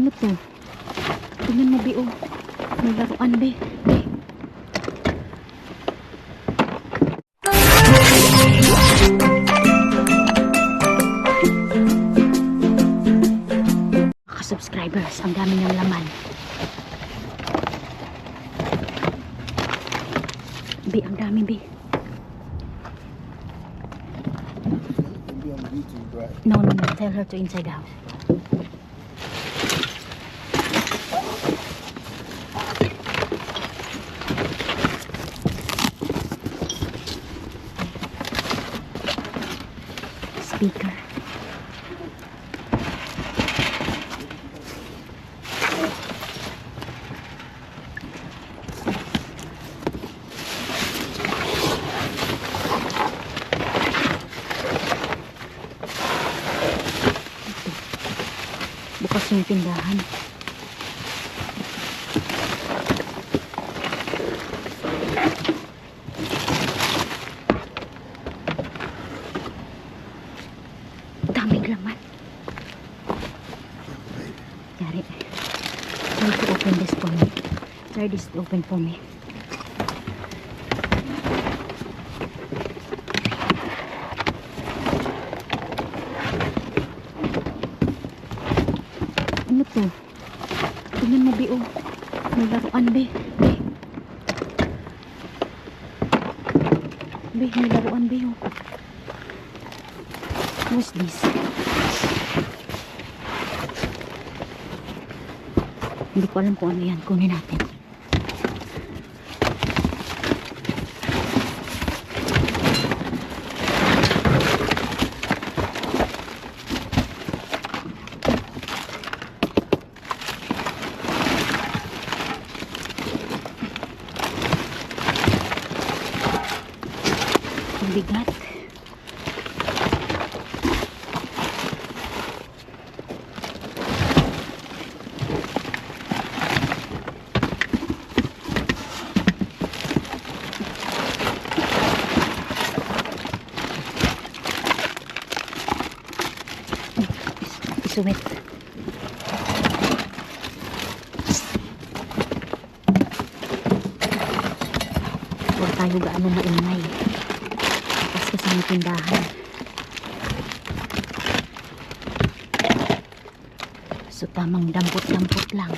Ano to? Tingnan mo, Bi, oh. May laruan, Bi. Bi. Subscribers, ang dami ng laman. Bi, ang dami, Bi. No, no, no. Tell her to inside the house. Speaker. Daming laman. Yari. Try to open this for me. Try this to open for me. Ano to? Tingnan mo, Bi, oh. May laruan, Bi. Bi. Bi, may laruan, Bi, oh. What's this? Hindi ko alam kung ano yan. Kunin natin. Ang bigat. Isuwit. Huwag tayo gaano maingay. Tapos kasi may tindahan. So tamang dampot-dampot lang.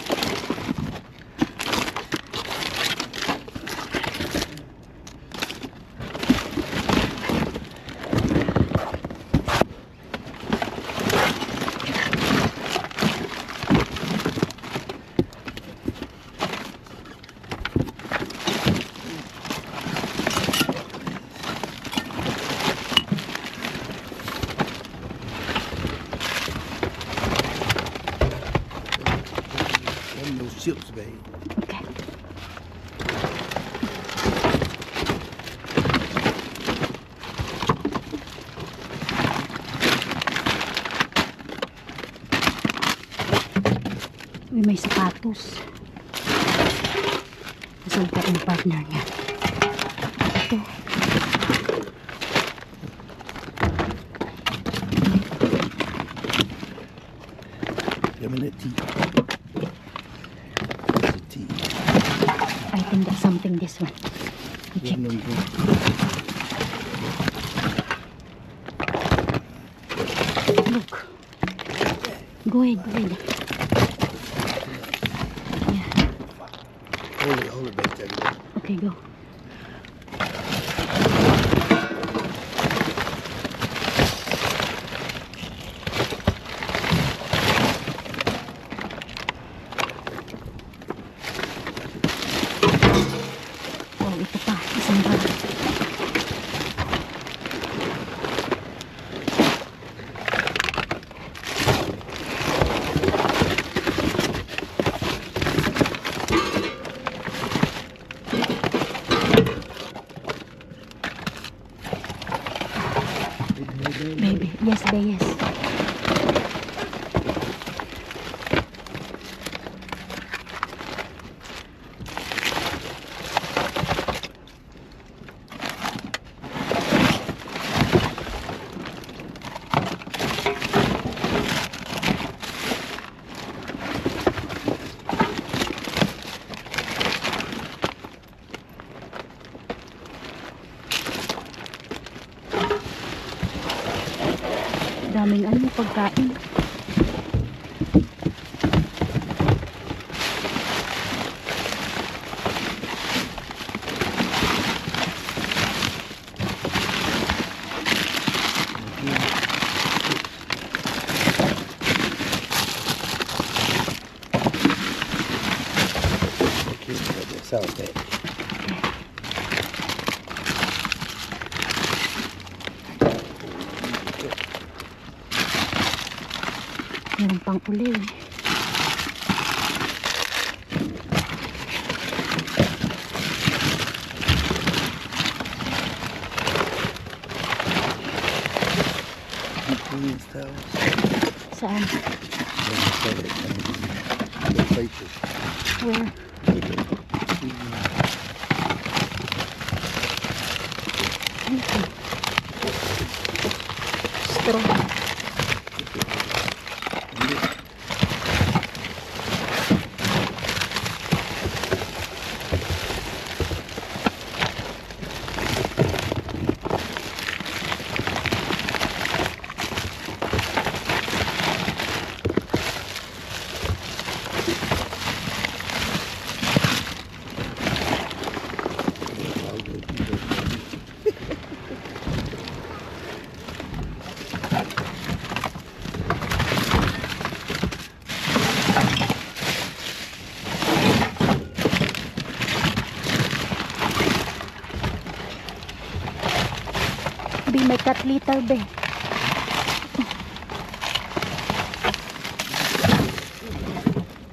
One of those chips, babe. Okay. Uy, may sapatos. Nasaan pa yung partner niya? Ito. That tea. Tea. I think that's something this one. Check. Look. Go ahead, go ahead. 你给我 Baby. Yes, ba, yes. daming ano, pagkain. Okay, there. Meron pang towels. Saan? Where?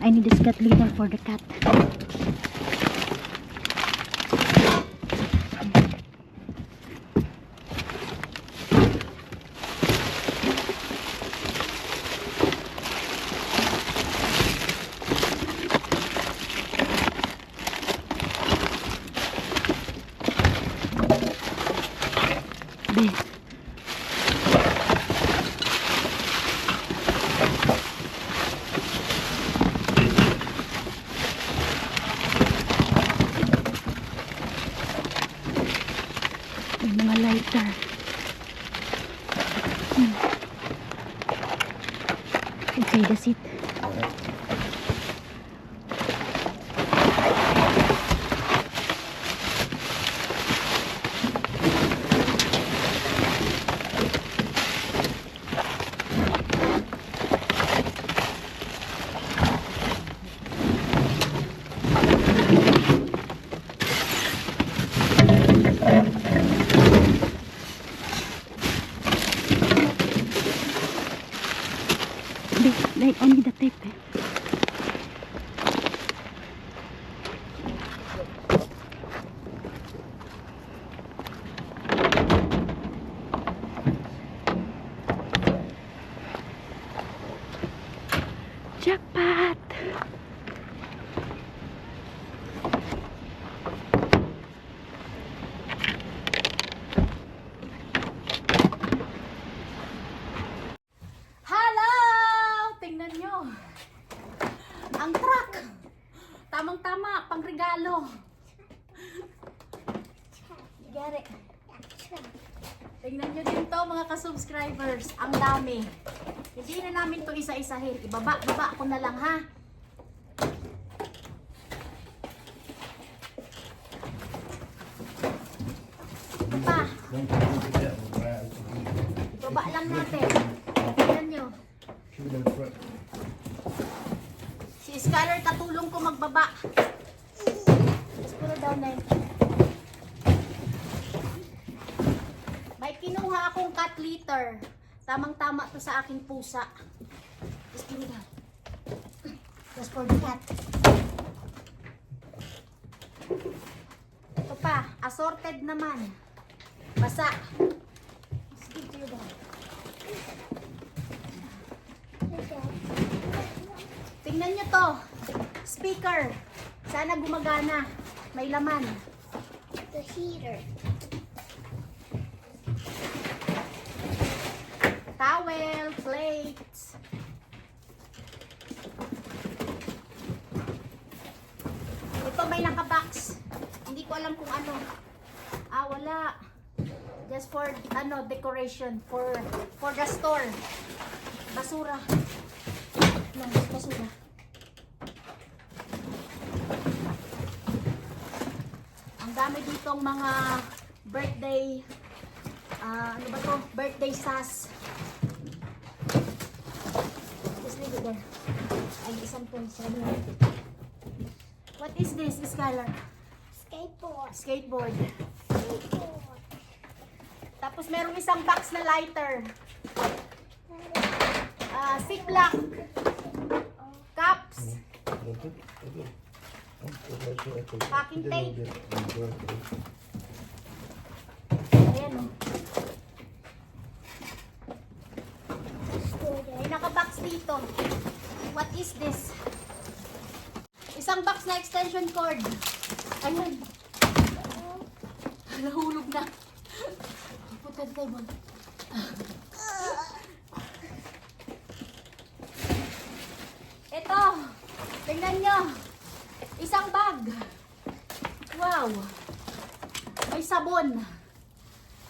I need a cat litter for the cat. Mga lighter. Hmm. Okay, that's it. Be, like only the tape. Eh. Jackpot! Hello! Tingnan nyo. Ang truck. Tamang-tama, pang regalo. Gari. Tingnan nyo din to mga ka-subscribers. Ang dami. Hindi na namin to isa-isahin. Ibaba-baba ko na lang ha. Pa. Ibaba lang natin. Tingnan nyo. Si Skylar Just put it down there. May kinuha akong cat litter. Tamang-tama to sa aking pusa. Just put it down. Just for the cat. Ito pa, assorted naman. Basa. Just give you. Tingnan nyo to. Speaker. Sana gumagana. May laman. The heater. Towel, plates. Ito may nakabox. Hindi ko alam kung ano. Ah, wala. Just for ano, decoration for for the store. Basura. Lang, basura. Dami ditong mga birthday ah ano ba to? Birthday sas. Just leave it there. Ay, isang na. What is this, Skylar? Skateboard. Skateboard. Skateboard. Tapos merong isang box na lighter. Ah, ziplock. Cups. Packing tape. Ayan o. May nakabox dito. What is this? Isang box na extension cord. Ayun. Nahulog na. Put that table. Ito. Tingnan nyo. Isang bag. Wow. May sabon.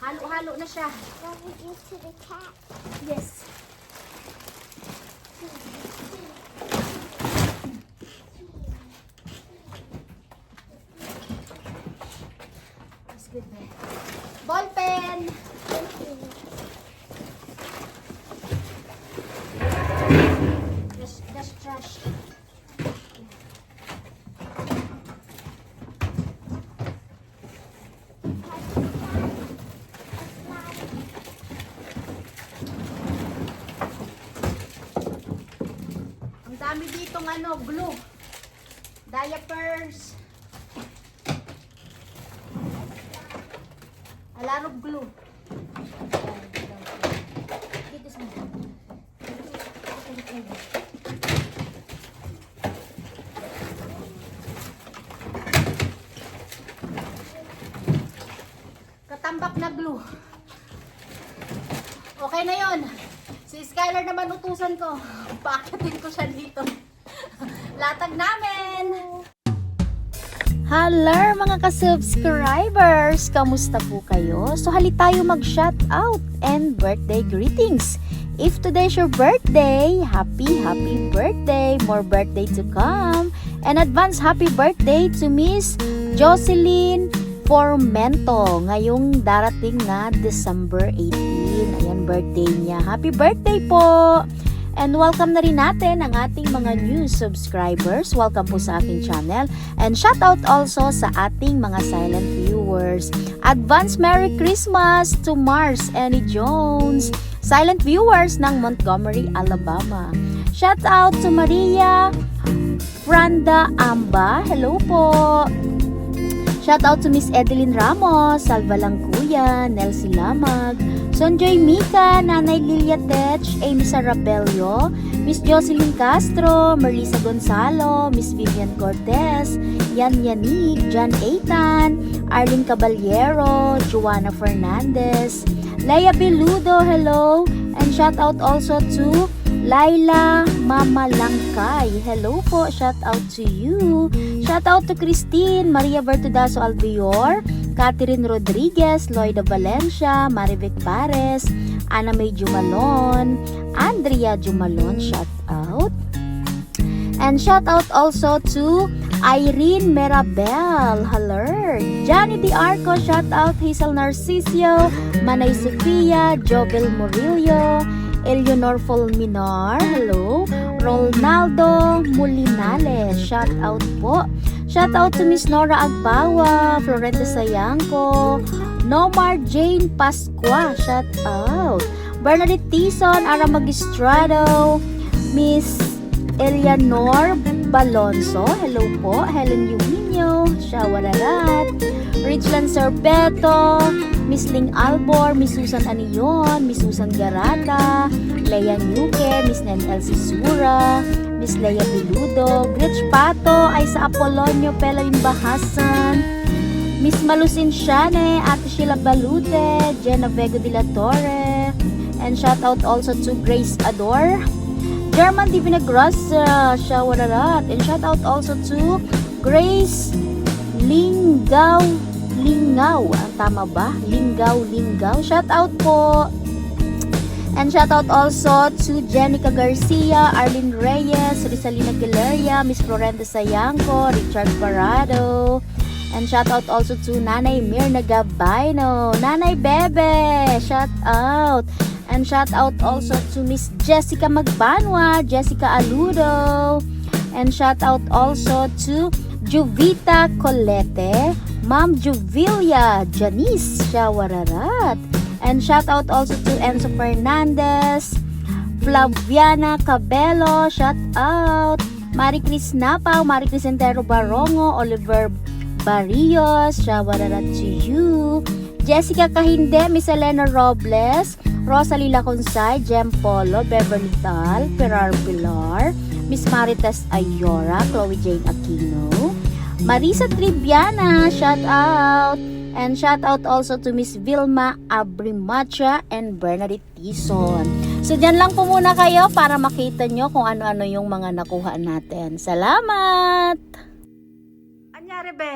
Halo-halo na siya. Yes. That's good, babe. Ball pen. That's, that's trash. Ang dami ditong ano, glue. Diapers. A lot of glue. Get this. Katambak na glue. Okay na yon. Si Skylar naman utusan ko. Paakyatin ko siya dito. Latag namin! Hello mga ka-subscribers! Kamusta po kayo? So hali tayo mag-shout out and birthday greetings. If today's your birthday, happy, happy birthday! More birthday to come! And advance happy birthday to Miss Jocelyn Formento ngayong darating na December 18. Ayan, birthday niya. Happy birthday po! And welcome na rin natin ang ating mga new subscribers. Welcome po sa aking channel. And shout out also sa ating mga silent viewers. Advance Merry Christmas to Mars Annie Jones. Silent viewers ng Montgomery, Alabama. Shout out to Maria Franda Amba. Hello po. Shout out to Miss Edeline Ramos, Salva Langkuya, Nelsie Lamag, Sonjoy Mika, Nanay Lilia Tech, Amy Sarabello, Miss Jocelyn Castro, Merlisa Gonzalo, Miss Vivian Cortez, Yan Yanik, John Aitan, Arlene Caballero, Joanna Fernandez, Leia Beludo, hello, and shout out also to Laila Mama Langkay. Hello po, shout out to you. Shout out to Christine, Maria Bertudaso Albior, Catherine Rodriguez, Loida Valencia, Marivic Pares, Ana May Jumalon, Andrea Jumalon, shout out. And shout out also to Irene Merabel, hello. Johnny Di Arco, shout out. Hazel Narcisio, Manay Sofia, Jobel Murillo, Eleanor Fulminar, hello. Ronaldo Mulinales, shout out po. Shout out to Miss Nora Agbawa, Florenta Sayangco, Nomar Jane Pasqua, shout out. Bernadette Tison, Ara Magistrado, Miss Eleanor Balonso, hello po. Helen Eugenio, Shawararat, Richland Serpeto, Miss Ling Albor, Miss Susan Anion, Miss Susan Garata, Leia Nuke, Miss Nen Elsie Sura, Miss Leia Biludo, Gretch Pato, Aisa Apolonio, Pelarin Bahasan, Miss Malusin Shane, Ate Sheila Balute, Jenna Vego de la Torre, and shout out also to Grace Ador, German Divina Gracia, Shawararat, and shout out also to Grace Lingaw Lingaw. Ang tama ba? Lingaw Lingaw. Shout out po. And shout out also to Jenica Garcia, Arlene Reyes, Rizalina Galeria, Miss Florenda Sayanco, Richard Parado. And shout out also to Nanay Mirna Gabayno, Nanay Bebe, shout out. And shout out also to Miss Jessica Magbanwa, Jessica Aludo. And shout out also to Juvita Colete, Ma'am Juvilia Janice Shawararat. And shout out also to Enzo Fernandez, Flaviana Cabello, shout out. Mari Cris Napaw, Mari Cris Entero Barongo, Oliver Barrios, shawararat to you. Jessica Kahinde, Miss Elena Robles, Rosalie Laconsay, Jem Polo, Beverly Tal, Pilar Pilar, Miss Marites Ayora, Chloe Jane Aquino, Marisa Tribiana, shout out. And shout out also to Miss Vilma Abrimacha and Bernadette Tison. So, dyan lang po muna kayo para makita nyo kung ano-ano yung mga nakuha natin. Salamat! Anyari, be?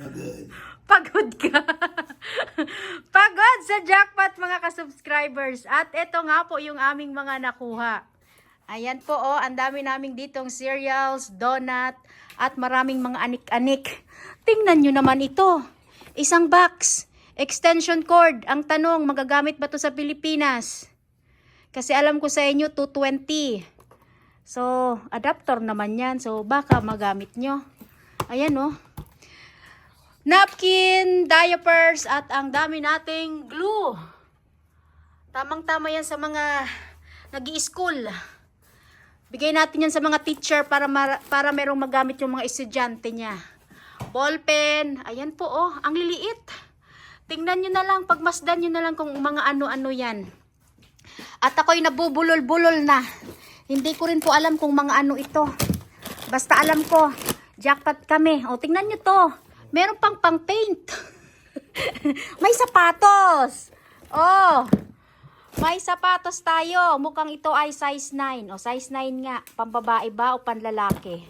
Pagod ka. Pagod sa jackpot mga ka-subscribers. At ito nga po yung aming mga nakuha. Ayan po oh, ang dami naming ditong cereals, donut, at maraming mga anik-anik. Tingnan nyo naman ito. Isang box, extension cord. Ang tanong, magagamit ba to sa Pilipinas? Kasi alam ko sa inyo, 220. So, adapter naman yan. So, baka magamit nyo. Ayan oh. Napkin, diapers, at ang dami nating glue. Tamang-tama yan sa mga nag school Bigay natin yan sa mga teacher para para merong magamit yung mga estudyante niya. Ballpen, ayan po oh, ang liliit. Tingnan nyo na lang, pagmasdan nyo na lang kung mga ano-ano yan. At ako'y nabubulol-bulol na. Hindi ko rin po alam kung mga ano ito. Basta alam ko, jackpot kami. O, tingnan nyo to. Meron pang pang paint. May sapatos. Oh, may sapatos tayo. Mukhang ito ay size 9. O, size 9 nga. Pambabae ba o panlalaki?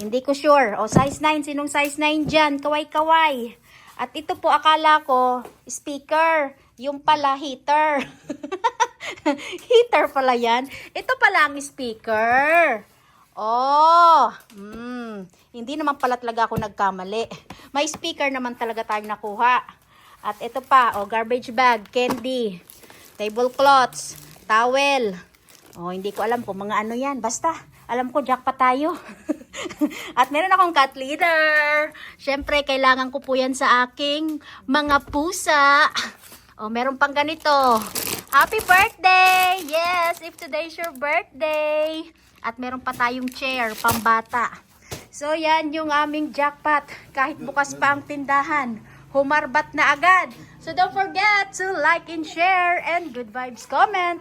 Hindi ko sure. O, size 9. Sinong size 9 dyan? Kaway-kaway. At ito po, akala ko, speaker. Yung pala, heater. heater pala yan. Ito pala ang speaker. Oh, mm, hindi naman pala talaga ako nagkamali. May speaker naman talaga tayong nakuha. At ito pa, oh, garbage bag, candy, tablecloths, towel. Oh, hindi ko alam kung mga ano yan. Basta, alam ko, jackpot tayo. At meron akong cat leader. Siyempre, kailangan ko po yan sa aking mga pusa. Oh, meron pang ganito. Happy birthday! Yes, if today's your birthday. At meron pa tayong chair, pambata. So, yan yung aming jackpot. Kahit bukas pa ang tindahan, humarbat na agad. So don't forget to like and share and good vibes comment.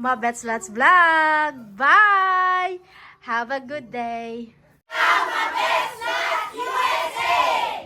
Mabets Lots Vlog. Bye! Have a good day. Mabets Lots USA!